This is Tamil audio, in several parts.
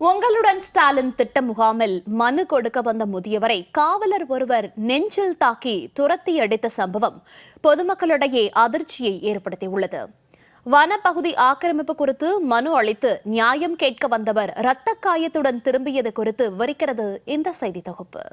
உங்களுடன் ஸ்டாலின் திட்ட முகாமில் மனு கொடுக்க வந்த முதியவரை காவலர் ஒருவர் நெஞ்சில் தாக்கி துரத்தி அடித்த சம்பவம் பொதுமக்களிடையே அதிர்ச்சியை ஏற்படுத்தியுள்ளது. வனப்பகுதி ஆக்கிரமிப்பு குறித்து மனு அளித்து நியாயம் கேட்க வந்தவர் இரத்த காயத்துடன் திரும்பியது குறித்து விவரிக்கிறது இந்த செய்தி தொகுப்பு.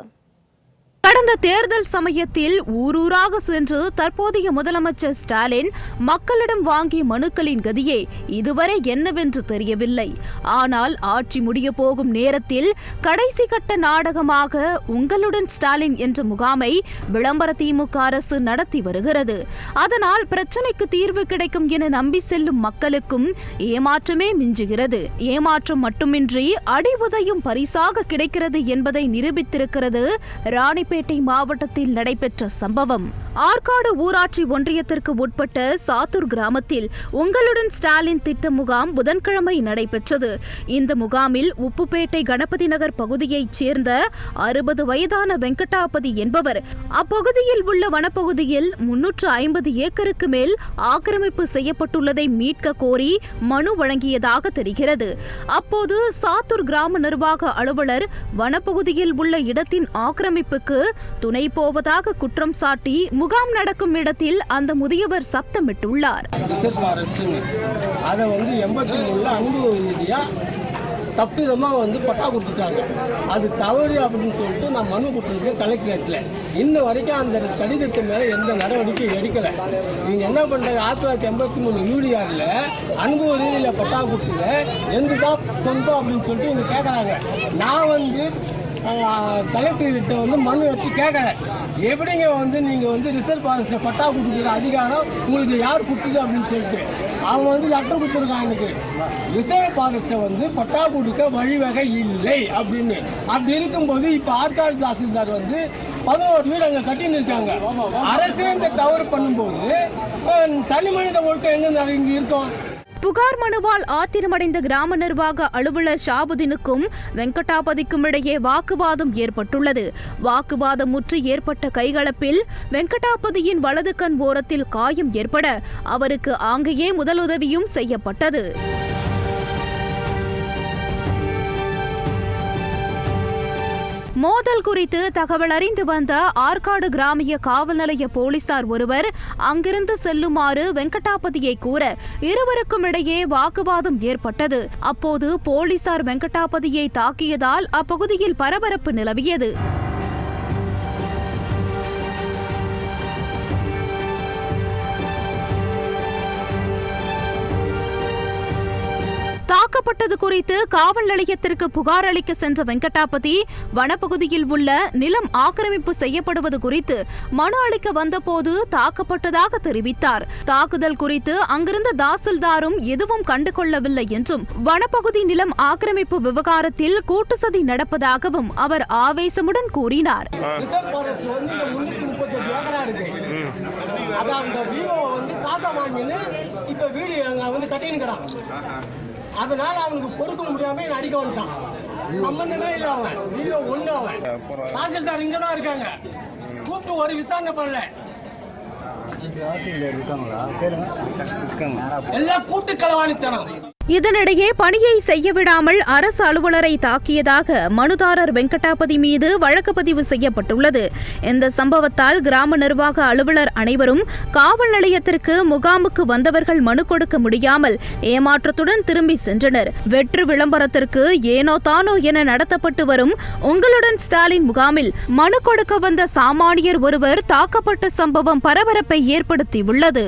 கடந்த தேர்தல் சமயத்தில் ஊரூராக சென்று தற்போதைய முதலமைச்சர் ஸ்டாலின் மக்களிடம் வாங்கிய மனுக்களின் கதியே இதுவரை என்னவென்று தெரியவில்லை. ஆனால் ஆட்சி முடிய போகும் நேரத்தில் கடைசி கட்ட நாடகமாக உங்களுடன் ஸ்டாலின் என்ற முகாமை விளம்பர திமுக அரசு நடத்தி வருகிறது. அதனால் பிரச்சனைக்கு தீர்வு கிடைக்கும் என நம்பி செல்லும் மக்களுக்கும் ஏமாற்றமே மிஞ்சுகிறது. ஏமாற்றம் மட்டுமின்றி அடி உதையும் பரிசாக கிடைக்கிறது என்பதை நிரூபித்திருக்கிறது ராணிப்பேட்டை மாவட்டத்தில் நடைபெற்ற சம்பவம். ஆற்காடு ஊராட்சி ஒன்றியத்திற்கு உட்பட்ட சாத்தூர் கிராமத்தில் உங்களுடன் ஸ்டாலின் திட்ட முகாம் புதன்கிழமை நடைபெற்றது. இந்த முகாமில் உப்புப்பேட்டை கணபதி நகர் பகுதியைச் சேர்ந்த அறுபது வயதான வெங்கடாபதி என்பவர் அப்பகுதியில் உள்ள வனப்பகுதியில் முன்னூற்று ஐம்பது ஏக்கருக்கு மேல் ஆக்கிரமிப்பு செய்யப்பட்டுள்ளதை மீட்க கோரி மனு வழங்கியதாக தெரிகிறது. அப்போது சாத்தூர் கிராம நிர்வாக அலுவலர் வனப்பகுதியில் உள்ள இடத்தின் ஆக்கிரமிப்புக்கு துணை போவதாக குற்றம் சாட்டி முகாம் நடக்கும் இடத்தில் அந்த முதியவர் சப்தமிட்டுள்ளார். அதை வந்து எண்பத்தி மூணுல அனுபவ ரீதியாக தப்பிதமாக வந்து பட்டா கொடுத்துட்டாங்க. அது தவறு அப்படின்னு சொல்லிட்டு நான் மனு கொடுத்துருக்கேன் கலெக்டரேட்டில் இன்ன வரைக்கும் அந்த கடிதத்து மேலே எந்த நடவடிக்கையும் எடுக்கலை. நீங்கள் என்ன பண்ணுறது ஆயிரத்தி தொள்ளாயிரத்தி எண்பத்தி மூணு யூடிஆரில் அனுபவ ரீதியில் பட்டா கொடுத்துங்க. எந்த தான் சொந்தம் அப்படின்னு சொல்லிட்டு இவங்க கேட்குறாங்க நான் வந்து கலெக்டர்கிட்ட வந்து மனு வச்சு கேட்குறேன் எப்படிங்க வந்து நீங்கள் வந்து ரிசர்வ் ஃபாரஸ்ட்டில் பட்டா கொடுக்குற அதிகாரம் உங்களுக்கு யார் கொடுத்தது அப்படின்னு சொல்லிட்டு. அவங்க வந்து லெட்டர் கொடுத்துருக்காங்க எனக்கு. ரிசர்வ் ஃபாரஸ்ட்டை வந்து பட்டா கொடுக்க வழிவகை இல்லை அப்படின்னு. அப்படி இருக்கும்போது இப்போ ஆற்காடு தாசில்தார் வந்து பதினோரு வீடு அங்கே கட்டின்னு இருக்காங்க. அரசே இந்த தவறு பண்ணும்போது தனி மனித ஒழுக்கம் எங்கே இங்கே இருக்கும் புகார் மனுவால் ஆத்திரமடைந்த கிராம நிர்வாக அலுவலர் ஷாபுதீனுக்கும் வெங்கடாபதிக்கும் இடையே வாக்குவாதம் ஏற்பட்டுள்ளது. வாக்குவாதம் முற்று ஏற்பட்ட கைகலப்பில் வெங்கடாபதியின் வலது கண் ஓரத்தில் காயம் ஏற்பட அவருக்கு அங்கேயே முதலுதவியும் செய்யப்பட்டது. மோதல் குறித்து தகவல் அறிந்து வந்த ஆற்காடு கிராமிய காவல் நிலைய போலீசார் ஒருவர் அங்கிருந்து செல்லுமாறு வெங்கடாபதியை கூற இருவருக்கும் இடையே வாக்குவாதம் ஏற்பட்டது. அப்போது போலீசார் வெங்கடாபதியை தாக்கியதால் அப்பகுதியில் பரபரப்பு நிலவியது. தாக்கப்பட்டது குறித்து காவல் நிலையத்திற்கு புகார் அளிக்க சென்ற வெங்கடாபதி வனப்பகுதியில் உள்ள நிலம் ஆக்கிரமிப்பு செய்யப்படுவது குறித்து மனு அளிக்க வந்தபோது தாக்கப்பட்டதாக தெரிவித்தார். தாக்குதல் குறித்து அங்கிருந்த தாசில்தாரும் எதுவும் கண்டுகொள்ளவில்லை என்றும் வனப்பகுதி நிலம் ஆக்கிரமிப்பு விவகாரத்தில் கூட்டு சதி நடப்பதாகவும் அவர் ஆவேசமுடன் கூறினார். அதான் அந்த விவோ வந்து காசா வாங்கின்னு இப்ப வீடு அங்க வந்து கட்டினுக்கிறான் அதனால அவனுக்கு பொறுக்க முடியாம என்னை அடிக்க வந்துட்டான். சம்பந்தமே இல்லை அவன். விவோ ஒண்ணு அவன். தாசில்தார் இங்க தான் இருக்காங்க. கூப்பிட்டு ஒரு விசாரணை பண்ணல. எல்லாம் கூட்டு களவாணித்தனம். இதனிடையே பணியை செய்யவிடாமல் அரசு அலுவலரை தாக்கியதாக மனுதாரர் வெங்கடாபதி மீது வழக்கு பதிவு செய்யப்பட்டுள்ளது. இந்த சம்பவத்தால் கிராம நிர்வாக அலுவலர் அனைவரும் காவல் நிலையத்திற்கு முகாமுக்கு வந்தவர்கள் மனு கொடுக்க முடியாமல் ஏமாற்றத்துடன் திரும்பி சென்றனர். வெற்று விளம்பரத்திற்கு ஏனோ தானோ என நடத்தப்பட்டு வரும் உங்களுடன் ஸ்டாலின் முகாமில் மனு கொடுக்க வந்த சாமானியர் ஒருவர் தாக்கப்பட்ட சம்பவம் பரபரப்பை ஏற்படுத்தியுள்ளது.